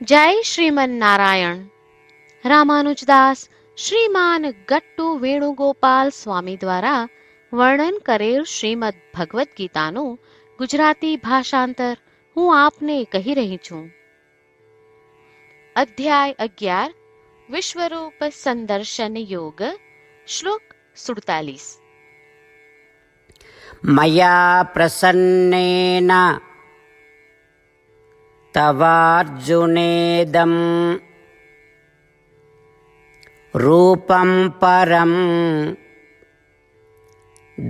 જય શ્રીમન નારાયણ રામાનુજદાસ શ્રીમાન ગટ્ટુ વેણુગોપાલ સ્વામી દ્વારા વર્ણન કરેલ શ્રીમદ ભગવદ્ ગીતાનું ગુજરાતી ભાષાંતર હું આપને કહી રહી છું. અધ્યાય અગિયાર, વિશ્વરૂપ સંદર્શન યોગ, શ્લોક સુડતાલીસ. મયા પ્રસન્નેના तवार्जुनेदं रूपं परं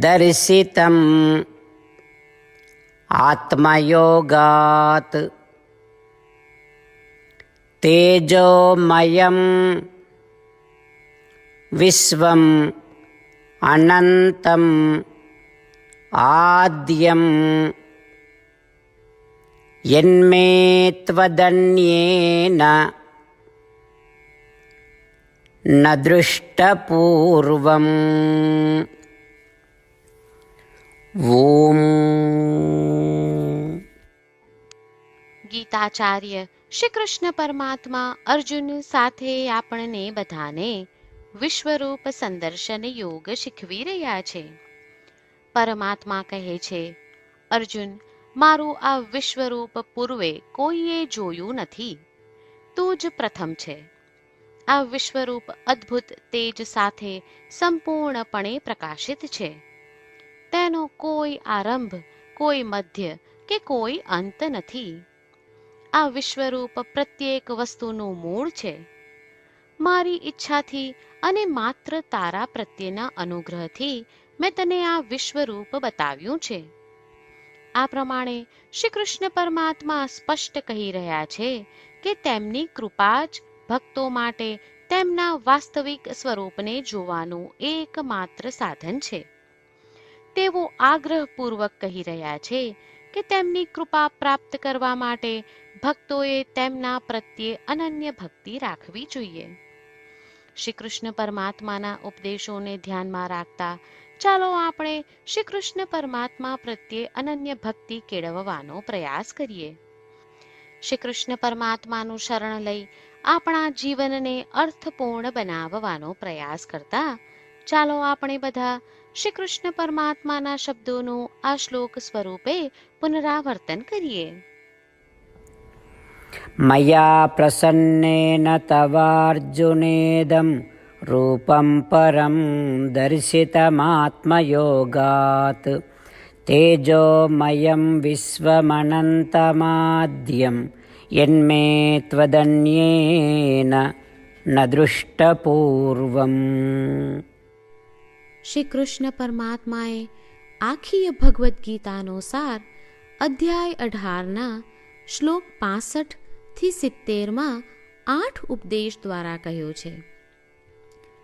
दर्शितम् आत्मयोगात्। तेजोमयं विश्वम् अनन्तम् आद्यं यन्मे त्वदन्येन न दृष्टपूर्वम् ॐ ગીતાચાર્ય શ્રી કૃષ્ણ પરમાત્મા અર્જુન સાથે આપણને બધાને વિશ્વરૂપ સંદર્શન યોગ શીખવી રહ્યા છે પરમાત્મા કહે છે અર્જુન મારું આ વિશ્વરૂપ પૂર્વે કોઈએ જોયું નથી. તું જ પ્રથમ છે. આ વિશ્વરૂપ અદ્ભુત તેજ સાથે સંપૂર્ણપણે પ્રકાશિત છે. તેનો કોઈ આરંભ, કોઈ મધ્ય કે કોઈ અંત નથી. આ વિશ્વરૂપ પ્રત્યેક વસ્તુનું મૂળ છે. મારી ઈચ્છાથી અને માત્ર તારા પ્રત્યેના અનુગ્રહથી મેં તને આ વિશ્વરૂપ બતાવ્યું છે. આ પ્રમાણે શ્રી કૃષ્ણ પરમાત્મા સ્પષ્ટ કહી રહ્યા છે કે તેમની કૃપા જ ભક્તો માટે તેમના વાસ્તવિક સ્વરૂપને જોવાનું એકમાત્ર સાધન છે. તેઓ આગ્રહપૂર્વક કહી રહ્યા છે કે તેમની કૃપા પ્રાપ્ત કરવા માટે ભક્તોએ તેમના પ્રત્યે અનન્ય ભક્તિ રાખવી જોઈએ. શ્રી કૃષ્ણ પરમાત્માના ઉપદેશોને ધ્યાનમાં રાખતા ચાલો આપણે શ્રી કૃષ્ણ પરમાત્મા પ્રત્યે અનન્ય ભક્તિ કેળવવાનો પ્રયાસ કરીએ. શ્રી કૃષ્ણ પરમાત્માનું શરણ લઈ આપણા જીવનને અર્થપૂર્ણ બનાવવાનો પ્રયાસ કરતા ચાલો આપણે બધા શ્રી કૃષ્ણ પરમાત્માના શબ્દોનું આ શ્લોક સ્વરૂપે પુનરાવર્તન કરીએ. મયા પ્રસન્નેન તવાર્જુનેદમ रूपं परं दर्शितमात्मयोगात् तेजोमयं विश्वमनन्तमाद्यं यन्मे त्वदन्येन न दृष्टपूर्वम् શ્રી કૃષ્ણ પરમાત્માએ આખી ભગવદ્ ગીતાનો સાર અધ્યાય અઢારના શ્લોક પાસઠ થી સિત્તેરમાં આઠ ઉપદેશ દ્વારા કહ્યો છે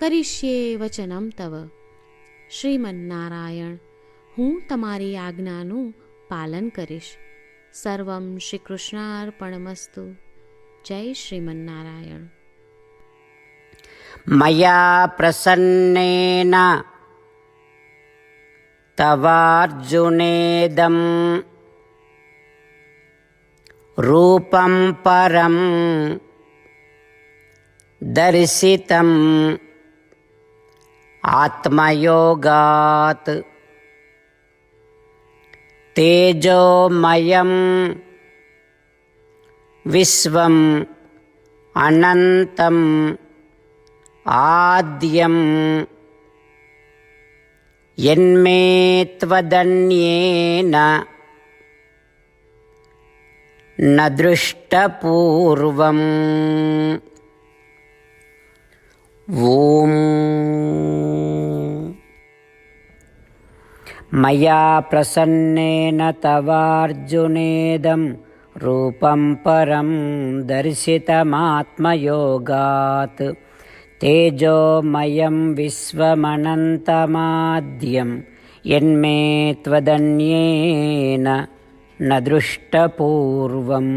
કરીશ્યે વચનમ તવ શ્રીમન્નારાયણ હું તમારી આજ્ઞાનું પાલન કરીશ સર્વમ શ્રી કૃષ્ણાર્પણમસ્તુ જય શ્રીમન્નારાયણ મયા પ્રસન્નેન તવાર્જુનેદમ રૂપમ પરમ દર્શિતમ आत्मयोगात् तेजोमयं विश्वम् अनन्तम् आद्यम्। यन्मे त्वदन्येन न दृष्टपूर्वम्। ॐ मया प्रसन्नेन तवार्जुनेदं रूपं परं दर्शितमात्मयोगात् तेजोमयं विश्वमनन्तमाद्यं यन्मे त्वदन्येन न दृष्टपूर्वम्